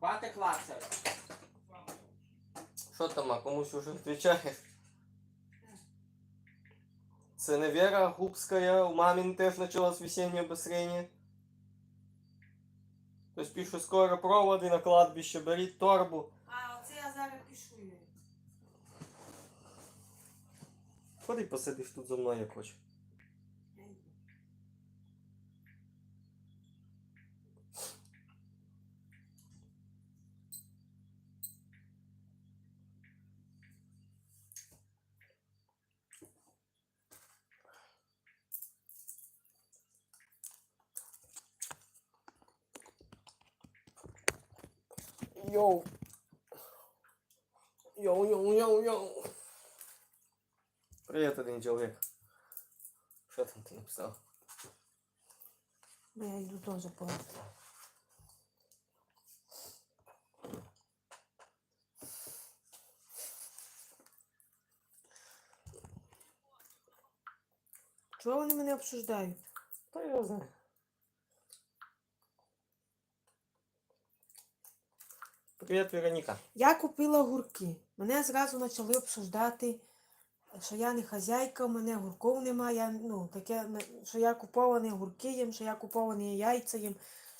Хватит клацать. Що там, а комусь уже відповідаєш? Це не Вера Губская, у мамин теж началось весеннее обосрение. То есть пишу скоро проводи на кладбище, беріть торбу. А, оце я зараз пишу. Ходи посидиш тут за мною, як хочеш. Йоу. Йоу, йоу, йоу, йоу. Привет, один чоловік. Що там ти написав? Бо я йду теж по. Чого вони мене обсуждають? Та я знаю. Привет, Вероніка. Я купила огурки. Мене зразу почали обсуждати, що я не хазяйка, у мене огурків немає. Я, ну, таке, що я куповані огурки їм, що я куповані яйця їм,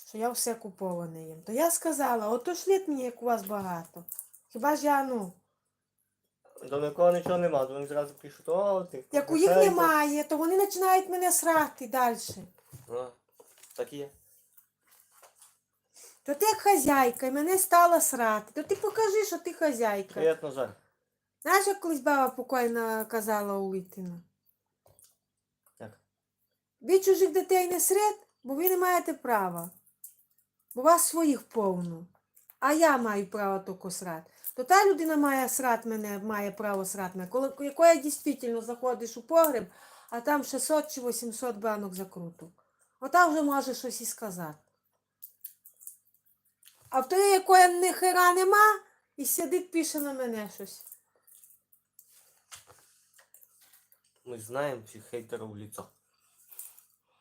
що я все куповане їм. То я сказала, ото шліть мені, як у вас багато. Хіба ж я, ну, До нікого нічого нема, то вони зразу пишуть, о, ти. як у їх немає, то вони починають мене срати далі. А, так і є. То ти як хазяйка, і мене стала срати. То ти покажи, що ти хазяйка. Привет, Назар. Знаєш, як колись баба покойна казала у Литина? Як? Ви чужих дітей не сред, бо ви не маєте права. Бо вас своїх повно. А я маю право тільки срати. То та людина має срати мене, має право срати мене. Коли, якої дійсно заходиш у погреб, а там 600 чи 800 банок закруток. Ота вже може щось і сказати. А в тої, якої ніхера нема, і сидить, пише на мене щось. Ми знаємо всіх хейтерів в лицо.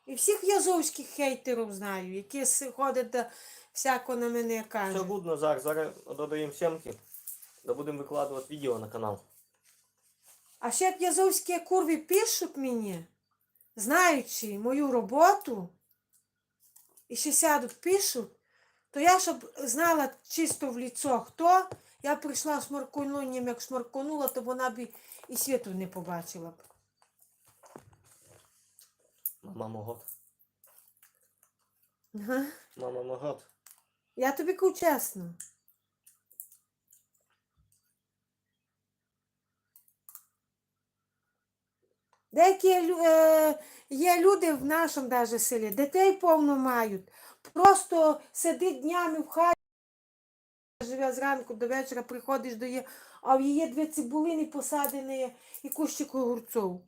І всіх язовських хейтерів знаю, які ходять да всяко на мене Все кажуть. буде, зараз додаємо сімки, да будемо викладувати відео на канал. А ще як язовські курви пишуть мені, знаючи мою роботу, і ще сядуть, пишуть, то я, щоб знала чисто в ліцо, хто, я прийшла шмаркунунням, як шмарконула, то вона б і- світу не побачила б. Мама могот. Ага. Мама могот. Я тобі кажу чесно. Деякі е, є люди в нашому даже селі, дітей повно мають. Просто сидить днями в хаті, живе зранку до вечора, приходиш до її, а в її дві цибулини посадені і кущик огурців.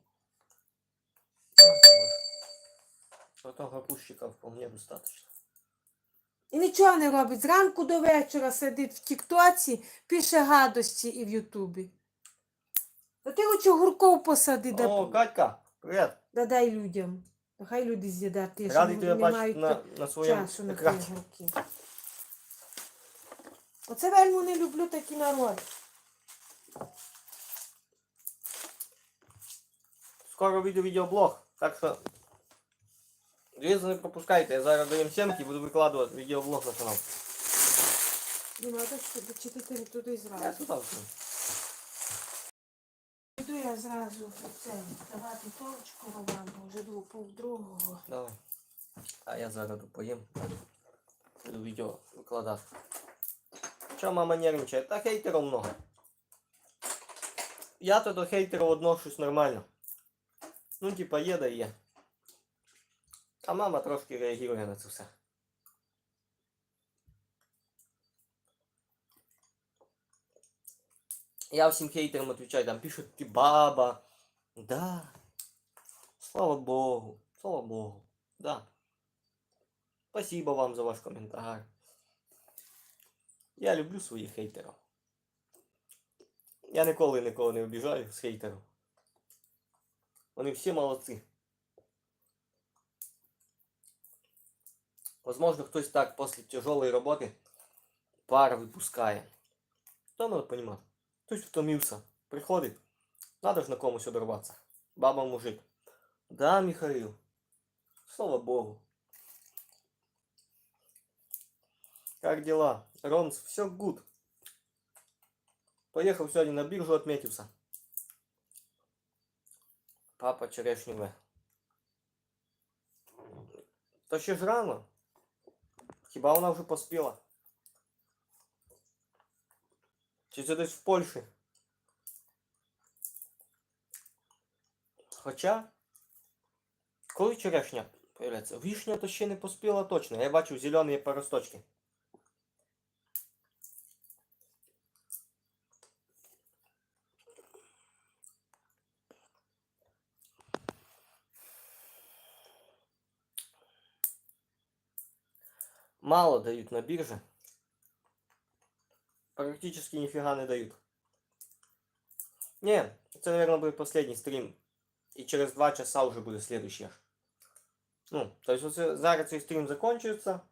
Этого кущика вполне достаточно. І нічого не робить. Зранку до вечора сидить в Тіктоці, пише гадості і в Ютубі. Та ти лучше гурков посади, О, Катька, привет. Да дай людям. Нехай люди з'їдять, ті, що Радий не тебе бачити мають на, то- на своєму часу на екрані. гурки. Оце вельми не люблю такий народ. Скоро вийде відеоблог, так що Дивіться, не пропускайте, я зараз даємо сімки і буду викладувати відеоблог на канал. Не треба сюди, чи ти ти туди Я зразу. туди вже. Я зразу це, давати торочку вам, вже двох пів другого. Давай. А я зараз поїм. Буду відео викладати. Чого мама нервничає? Та хейтерів много. Я то до хейтерів отношусь нормально. Ну, типа, є да є. А мама трошки реагує на це все. Я всім хейтерам отвечаю, там пишут, ты баба. Да. Слава Богу. Слава Богу. Да. Спасибо вам за ваш коментар. Я люблю своїх хейтерів. Я ніколи нікого не обіжаю з хейтерів. Вони всі молодці. Возможно, хтось так після тяжелої роботи пар випускає. То надо понимать. Хтось втомився. Приходить. Надо ж на комусь одорватися. Баба мужик. Да, Михаил. Слава Богу. Как дела? Ромс, все гуд. Поехал сегодня на биржу, отметился. Папа черешневая. Та ще ж рано. Хіба вона вже поспіла? Чи це десь в Польщі? Хоча. Коли черешня появляється? Вишня то ще не поспіла точно. Я бачу зелені поросточки. Мало дают на бирже. Практически нифига не дают. Не, это, наверное, будет последний стрим. И через два часа уже будет следующий. Ну, то есть вот зараз цей стрим закончится.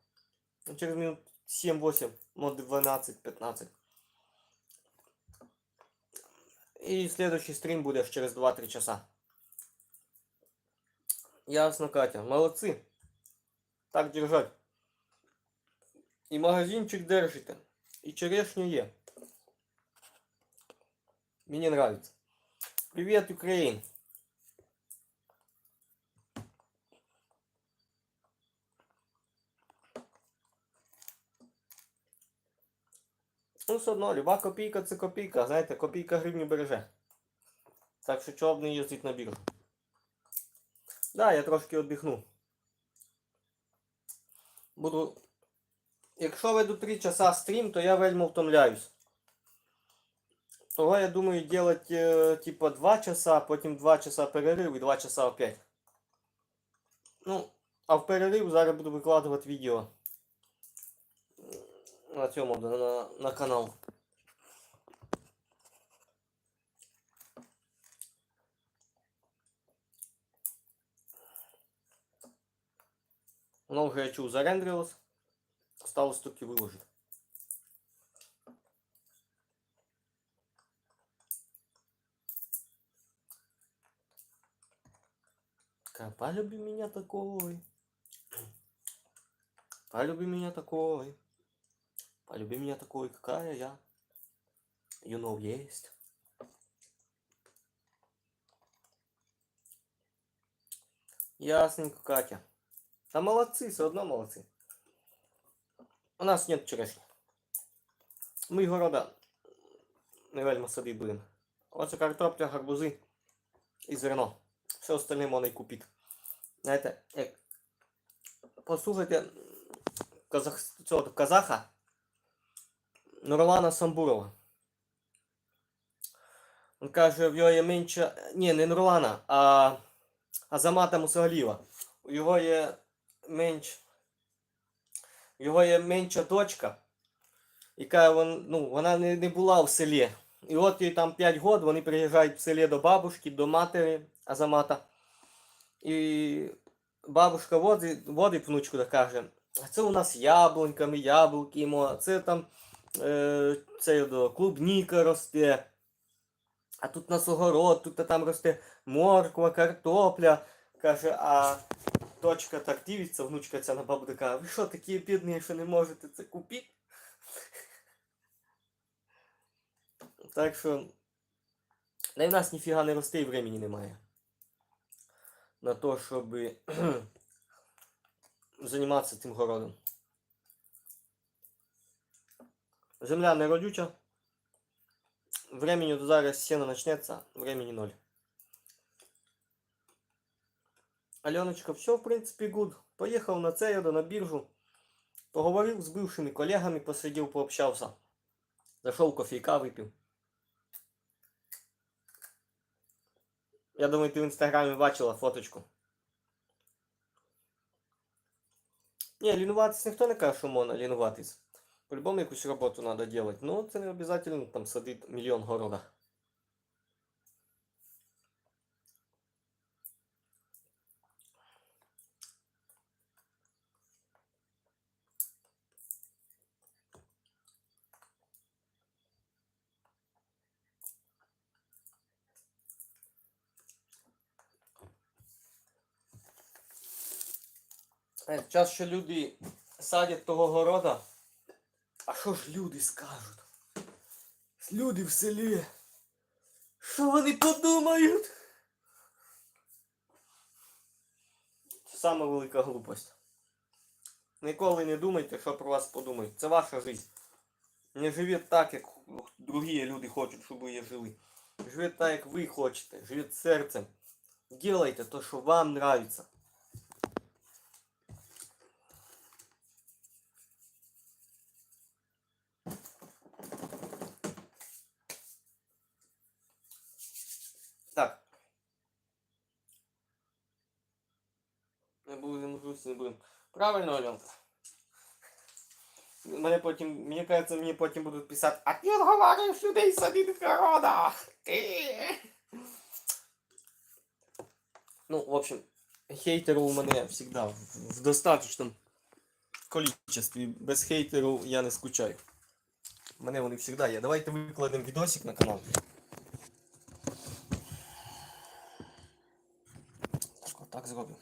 Через минут 7-8, может 12-15. И следующий стрим будет через 2-3 часа. Ясно, Катя. Молодцы. Так держать. І магазинчик держите. І черешню є. Мені нравится. Привет, Украин. Ну, все одно, люба копійка це копійка. Знаєте, копійка гривню береже. Так що чого б не їздить на біржу. Да, я трошки віддихну. Буду Якщо веду 3 часа стрім, то я вельми втомляюсь. Того я думаю делать е, типа 2 часа, потім 2 часа перерив і 2 часа опять. Ну, а в перерив зараз буду викладувати відео на цьому на, на канал. Воно вже я чув зарендрилось. Осталось только выложить. Такая, полюби меня такой. Полюби меня такой. Полюби меня такой, какая я. You know, есть. Ясненько, Катя. Да молодцы, все одно молодцы. У нас нет черешні. Ми города не вельми садити будемо. Оце картопля, гарбузи і зерно. Все остальне можна й купити. Знаєте, як послухайте казах... цього казаха Нурлана Самбурова. Він каже, в його є менша. Ні, не Нурлана, а Азамата Мусагаліва. У його є менш. Його є менша дочка, яка вон, ну, вона не, не була в селі. І от їй там 5 років, вони приїжджають в селі до бабушки, до матері Азамата. І бабушка водить, водить внучку та каже, а це у нас яблуньками, яблуки а це там е, це, клубніка росте. А тут у нас огород, тут там росте морква, картопля. Каже, а дочка так дивиться, внучка ця на бабу така, ви що такі бідні, що не можете це купити? Так що. Да і в нас ніфіга не росте і времени немає. На то, щоб займатися цим городом. Земля не родюча. Времени до зараз сено почнеться, времени ноль. Аленочка, все, в принципе, гуд. Поехал на Цереду, на биржу. Поговорил с бывшими коллегами, посидел, пообщался. Зашел кофейка выпил. Я думаю, ты в инстаграме бачила фоточку. Не, лінуватись ніхто не каже, що можна лінуватись. По-любому якусь роботу треба робити. Ну, це не обов'язково там садити мільйон города. Е, Час, що люди садять того города. А що ж люди скажуть? Люди в селі. Що вони подумають? Це саме велика глупость. Ніколи не думайте, що про вас подумають. Це ваша життя. Не живіть так, як другі люди хочуть, щоб ви жили. Живіть так, як ви хочете. Живіть серцем. Делайте то, що вам нравится. будемо грусти, не будемо. Правильно, Альонка? Мене потім, мені кажется, мені потім будуть писати, а ти говориш людей садити в городах. Ти. Ну, в общем, хейтерів у мене завжди в, в достаточному количестві. Без хейтерів я не скучаю. У мене вони завжди є. Давайте викладемо відосик на канал. Так, отак зробимо.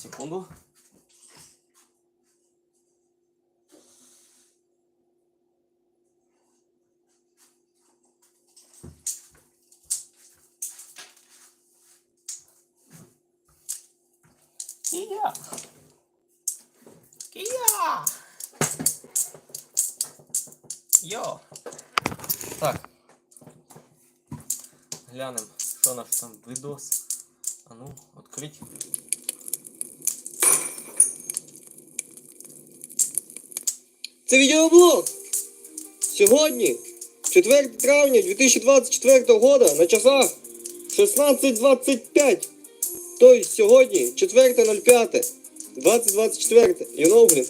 Сейчас, секунду. Кия! Кия! Йо! Так. Глянем, що наш там видос. А ну, открыть. Це відеоблог. Сьогодні, 4 травня 2024 года, на часах 16.25. Тобто сьогодні 4.05, 2024. You.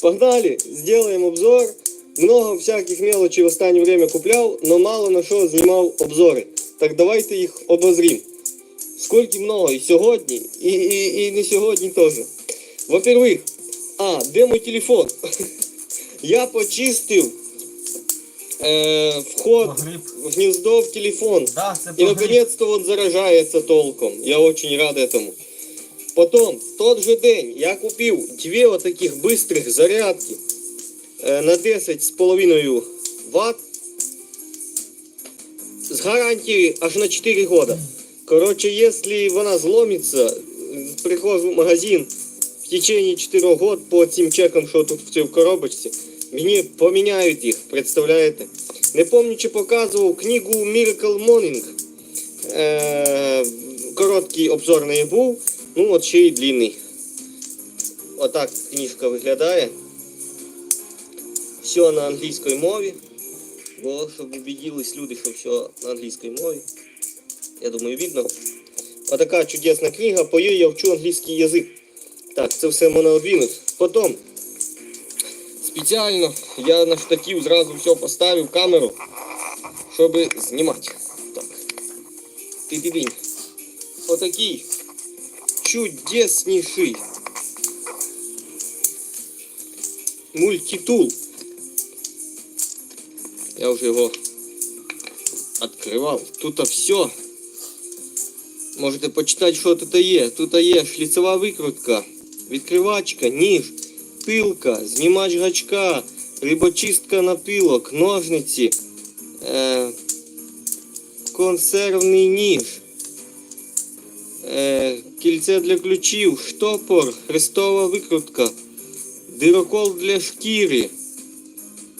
Погнали, сделаем обзор. Много всяких мелочей в останнее время куплял, но мало на що знімав обзори. Так давайте їх обозрім. Скільки много і сьогодні, і, і, і не сьогодні теж. Во-первых, а, де мой телефон? Я почистив е, вход Погріб. в гнездо в телефон. Да, це И погріб. наконец-то он заражается толком. Я очень рад этому. Потом, в тот же день я купил две вот таких быстрых зарядки э, на 10 с половиной ватт с гарантией аж на 4 года. Короче, если вона зломится, прихожу в магазин в течение 4 год по цим чекам, що тут в цій коробочці, мені поміняють їх, представляєте? Не помню, чи показував книгу Miracle Morning. Е, короткий обзор неї був, ну от ще й длинний. Отак книжка виглядає. Все на англійській мові. Бо щоб убедились люди, що все на англійській мові. Я думаю, видно. Отака чудесна книга, по їй я вчу англійський язик. Так, це все можна. Потім спеціально я на штатив зразу все поставив камеру, щоб знімати. Так. Ти-ти-динь. Отакий чудесніший мультитул. Я вже його відкривав. Тут все. Можете почитати, що тут є. Тут є шліцева викрутка, відкривачка, ніж, Пилка, знімач гачка, рибочистка на пилок, ножниці, е, консервний ніж, е, кільце для ключів, штопор, хрестова викрутка, дирокол для шкіри,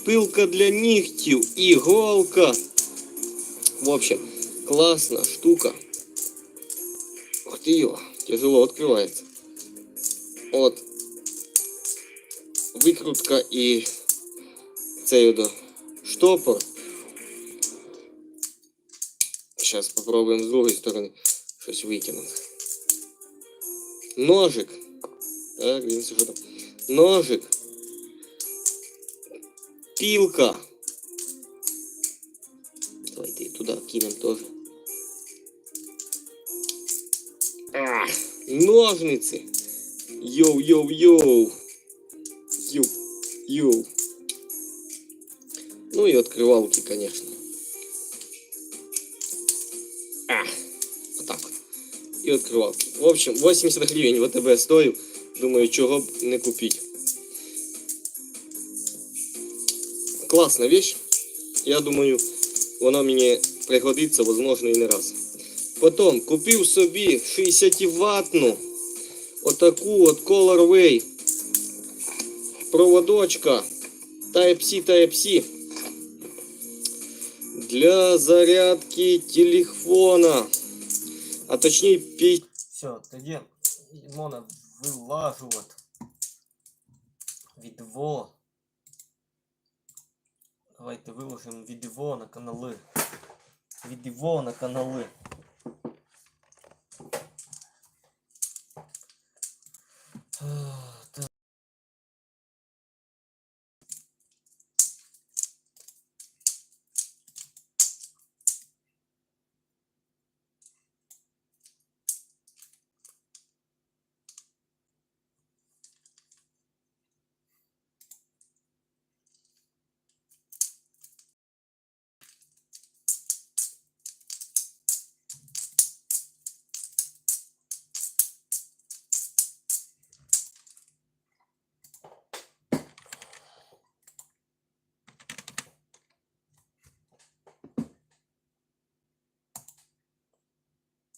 пилка для нігтів, іголка. В общем, класна штука. Ух ты тяжело открывается. Вот. Викрутка і цей до штопор. Сейчас попробуем с другой стороны щось выкинуть. Ножик. Так, він що там. Ножик. Пилка. Давайте і туди кинем тоже. Ах, ножницы. Йоу, йоу. Ну и открывалки, конечно. Ах, вот так вот. і відкривав. В общем, 80 гривень в АТБ стоїв. Думаю, чого б не купити. Класна вещь. Я думаю, вона мені пригодиться, возможно, і не раз. Потім купив собі 60 ватну отаку от Colorway проводочка Type-C Type-C для зарядки телефона. А точніше пі... Все, тоді можна вилажувати. Відво. Давайте виложимо відео на канали. Відео на канали.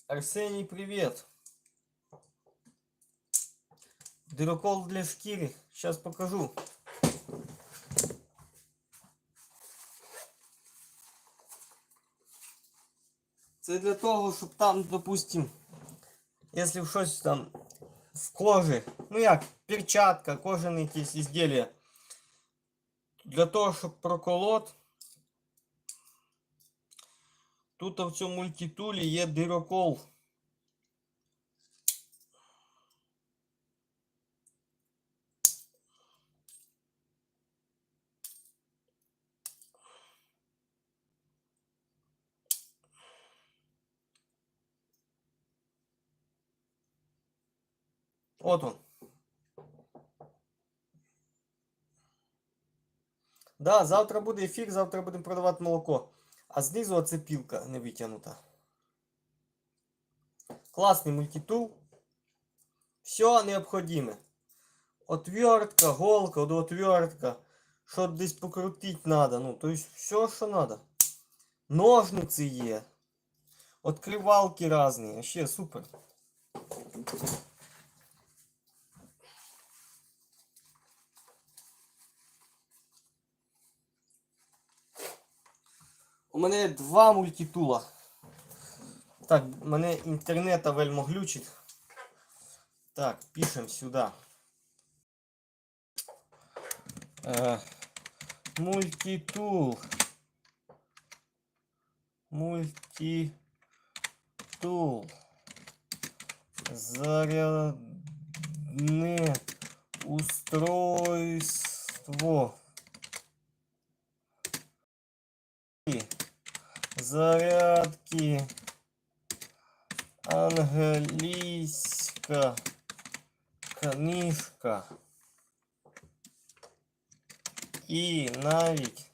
Арсений, привет. Дырокол для шкіры. Сейчас покажу. Це для того, щоб там, допустим, якщо щось там в кожі, ну як, перчатка, кожані якісь ізділля, для того, щоб проколот, Тут в цьому мультитулі є дирокол. От он. Да, завтра буде ефір, завтра будемо продавати молоко. А знизу оце пілка не витягнута. Класний мультитул. Все необхідне. Отвертка, голка, отвертка. Що десь покрутити треба. Ну, то есть все, що треба. Ножниці є. Откривалки різні. Вообще супер. У мене два мультитула. Так, мене інтернета вельмо глючить. Так, пишем сюда. Е, мультитул. Мультитул. Зарядне устройство. Зарядки. Англійська книжка. І навіть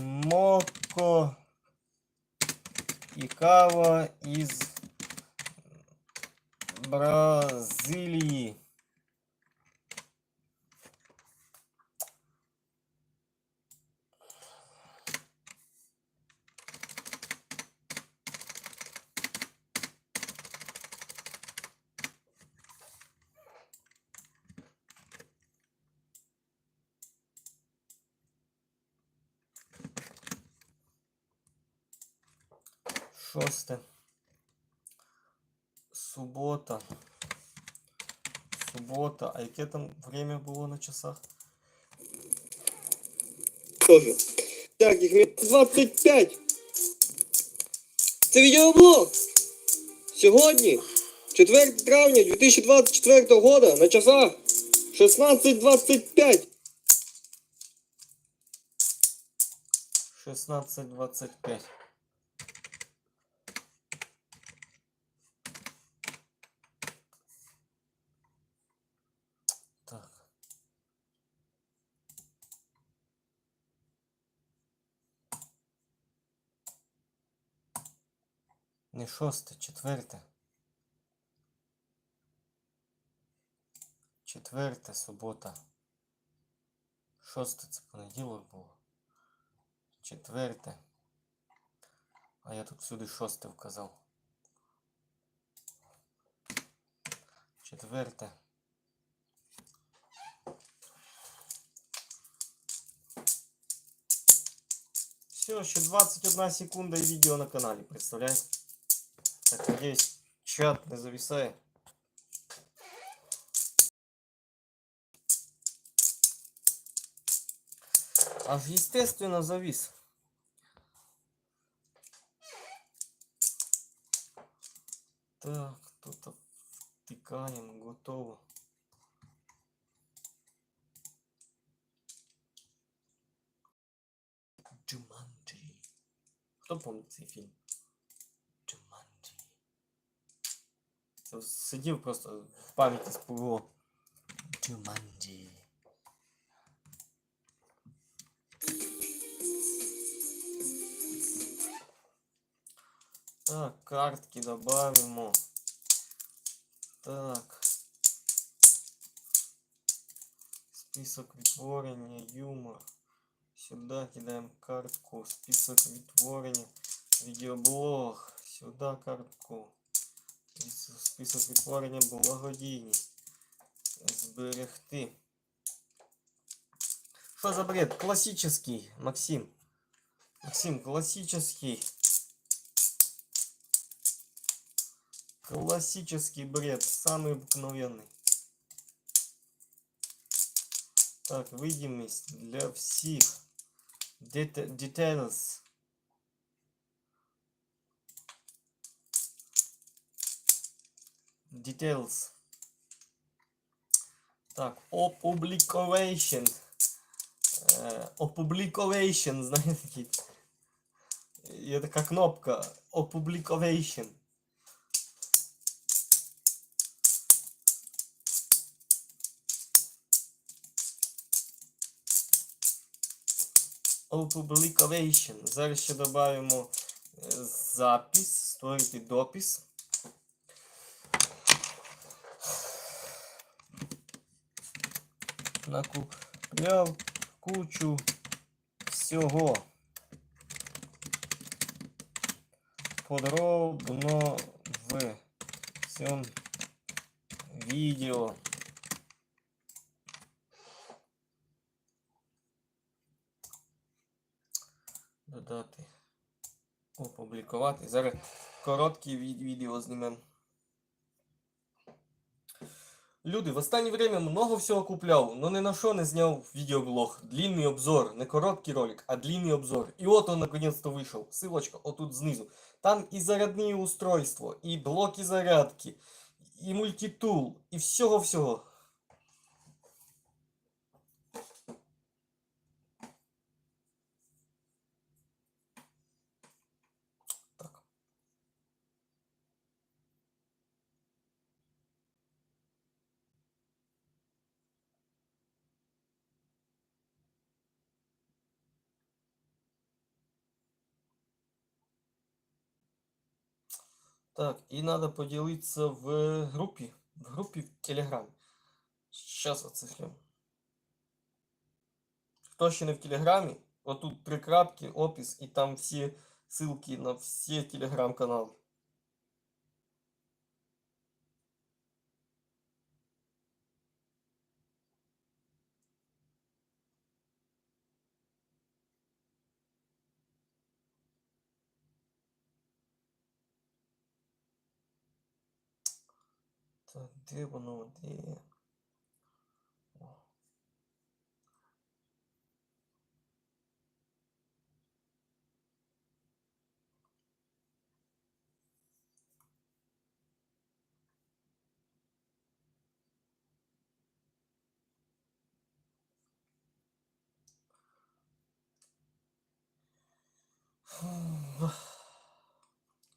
моко і кава із Бразилії. Шосте. Субота. Субота. А яке там время було на часах? Тоже. Так, їх мінут 25. Це відеоблог. Сьогодні, 4 травня 2024 года, на часах 16.25. 16.25. шосте, четверте. Четверте, субота. Шосте це понеділок було. Четверте. А я тут всюди шосте вказав. Четверте. Все, ще 21 секунда і відео на каналі, представляєте? Так, надеюсь, чат не зависає. Аж естественно завис. Так, тут втикаємо, готово. Джуманджі. Хто пам'ятає цей фільм? Це сидів просто в пам'яті спливло. Джуманджі. Так, картки добавимо. Так. Список відтворення, юмор. Сюда кидаем картку. Список відтворення. Відеоблог. Сюда картку. Спис- Список відтворення благодійність. Зберегти. Що за бред? Классический, Максим. Максим, классический. Классический бред, самый обыкновенный. Так, видимость для всех. Дета- Details. Details. Так, опубликовation. Э, Опубликовation, знаете. Є така кнопка. Опубликовation. Опубликовation. Зараз ще додаємо е, запис, створити допис. Накупляв кучу всього. Подробно в цьому відео. Додати. Опублікувати. Зараз короткі від- відео знімемо. Люди, в останнє время много всього купляв, но ни на що не зняв відеоблог. Длинний обзор, не короткий ролик, а длинний обзор. І от он наконец-то вийшов. Ссылочка отут знизу. Там і зарядні устройства, і блоки зарядки, і мультитул, і всього-всього. Так, и надо поделиться в группе, в группе в Телеграме. Сейчас оцифрим. Хто ще не в Телеграмі, отут прикрапки, опис, і там всі ссылки на всі телеграм-канали. Так, де воно, де? О.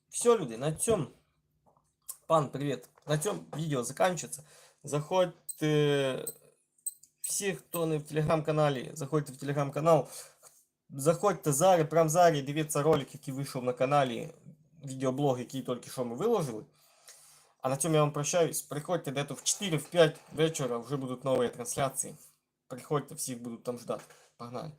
Все, люди, на цьому. Пан, привет. На цьому відео закінчується. Заходьте. Всі, хто не в телеграм-каналі, заходьте в телеграм-канал. Заходьте зараз, прям зараз, дивіться ролик, який вийшов на каналі. відеоблог, який тільки що ми виложили. А на цьому я вам прощаюсь. Приходьте десь в 4-5 вечора, вже будуть нові трансляції. Приходьте, всіх будуть там ждати. Погнали.